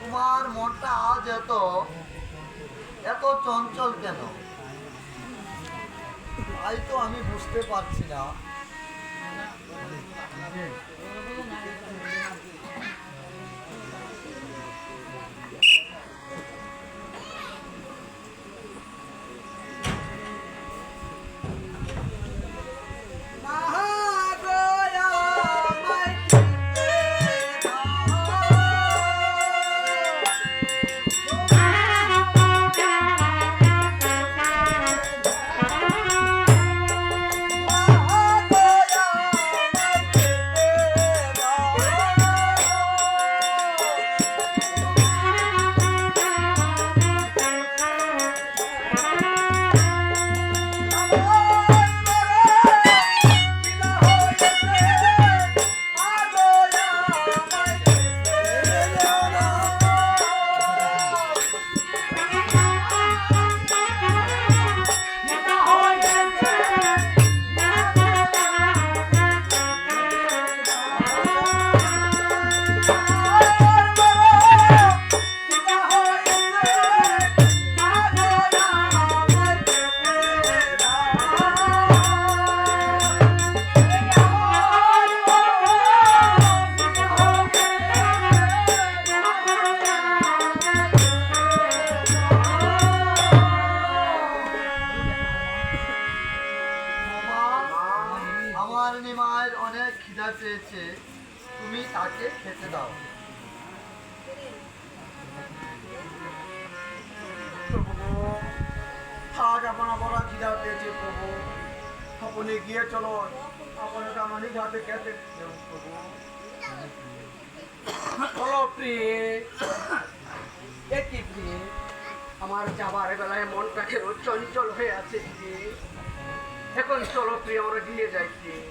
তোমার মনটা আজ এত এত চঞ্চল কেন? তাই তো আমি বুঝতে পারছি না। আমার মায়ের অনেক খিদা পেয়েছে, তুমি তাকে খেতে দাও। আজ আপনার বড় খিদা পেয়েছে প্রভু। আপনি গিয়ে চলো আপনাকে আমার নিজ খেতে। প্রভু চলো প্রিয়ে একই প্রিয়ে? আমার যাবার বেলায় মনটা কেন চঞ্চল হয়ে আছে, প্রিয়ে? এখন চলো প্রিয় আমরা গিয়ে যাই প্রিয়ে